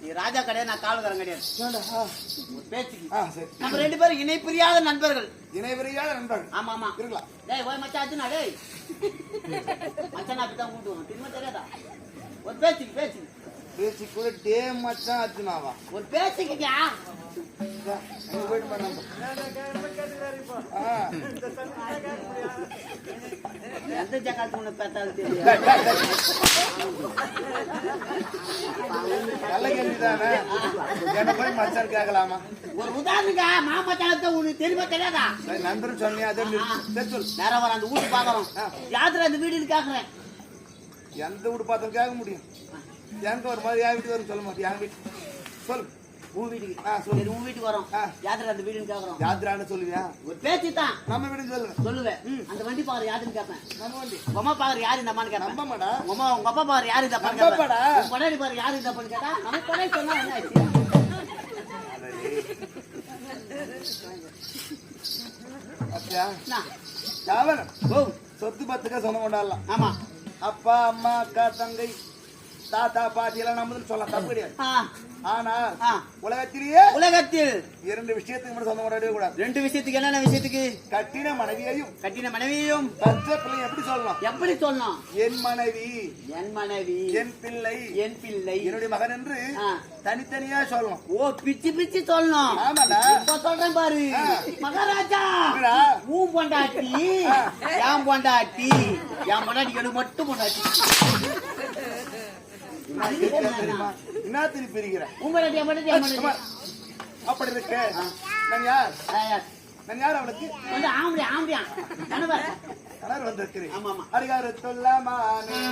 நீ ராஜா கிடையாது நான் காவல்காரன் கிடையாது பேச்சுக்கு. ஆ, சரி. நம்ம ரெண்டு பேரும் இணை பிரியாத நண்பர்கள். இணைவரியாத நண்பர்கள். ஆமா ஆமா இருக்கலாம். டேய் ஓய் மச்சான் அர்ஜுனா டேய். மச்சான் அப்படிதான் கூட்டுவோம் திரும்ப தெரியாதா? ஒரு பேச்சுக்கு பேச்சுக்கு. பேச்சு கூட டே மச்சான் அர்ஜுனாவா? ஒரு பேச்சுக்குயா போயிட்டு எந்த ஜகாத்து உனக்கு பார்த்தாலும் தெரியும். நல்ல கேள்விதானே? என்ன போய் மச்சான் கேட்கலாமா? ஒரு உதாரணங்க மாமச்சானத்தை உனக்கு தெரியுமா தெரியாதா? சரி, நண்பரும் சொன்னியா அதே நேரம் வர அந்த வீட்டு பாக்குறோம் யாத்திரை அந்த வீடுன்னு கேக்குறேன் எந்த வீடு பார்த்தாலும் கேட்க முடியும். எங்க ஒரு மாதிரி என் வீட்டுக்கு வரும் சொல்ல மாட்டேன் என் வீட்டு சொல் உன் வீட்டுக்கு. ஆ, சொல்லு. உன் வீட்டுக்கு வரோம். யாத்திரை அந்த வீடுன்னு கேக்குறோம் யாத்திரான்னு சொல்லுவியா? ஒரு பேச்சு தான் நம்ம வீடுன்னு சொல்லுங்க. சொல்லுவேன். அந்த பாக்குற யாருன்னு கேட்பேன் உங்க அம்மா பாக்குற யாரு இந்த அம்மான்னு கேட்பேன் நம்ப மாடா உங்க அம்மா உங்க அப்பா பாரு யாரு இந்த நம்பப்படா. கொண்டாடி பாரு யாரு இந்த பண்ணு கேட்டா நம்ம கொண்டாடி சொன்னா என்ன ஆச்சு? சொத்து பத்துக்க சொந்தம் கொண்டாடலாம். ஆமா. அப்பா அம்மா அக்கா தங்கை. தாத்தா பாட்டி எல்லாம் நம்மதுன்னு சொல்லலாம். தப்பு கிடையாது. ஆனா. உலகத்திலேயே உலகத்தில் இரண்டு விஷயத்துக்கு மட்டும் சொந்தம் கொண்டாடவே கூடாது. ரெண்டு விஷயத்துக்கு என்னென்ன விஷயத்துக்கு? கட்டின மனைவியையும் கட்டின மனைவியும் பெற்ற பிள்ளை எப்படி சொல்லலாம்? எப்படி சொல்லணும் என் மனைவி. என் மனைவி. என் பிள்ளை. என் பிள்ளை. என்னுடைய மகன் என்று. தனித்தனியா சொல்லணும் ஓ பிச்சு பிச்சு சொல்லணும் ஆமாடா இப்ப சொல்றேன் பாரு. மகாராஜா? உன் பொண்டாட்டி என் பொண்டாட்டி. என் பொண்டாட்டி எனக்கு மட்டும் பொண்டாட்டி. என்ன திருப்பி இருக்கிற உன் பொண்டாட்டி என் பொண்டாட்டி என் சும்மா. பொண்டாட்டி அப்படி இருக்கு. நான் யார்? ஆ, நான் யார் அவளுக்கு? கொஞ்சம் ஆம்படியா ஆம்படியா கணவர். கணவர் வந்திருக்கிறேன். ஆமா ஆமா அடிகார சொல்லமானே கவலானே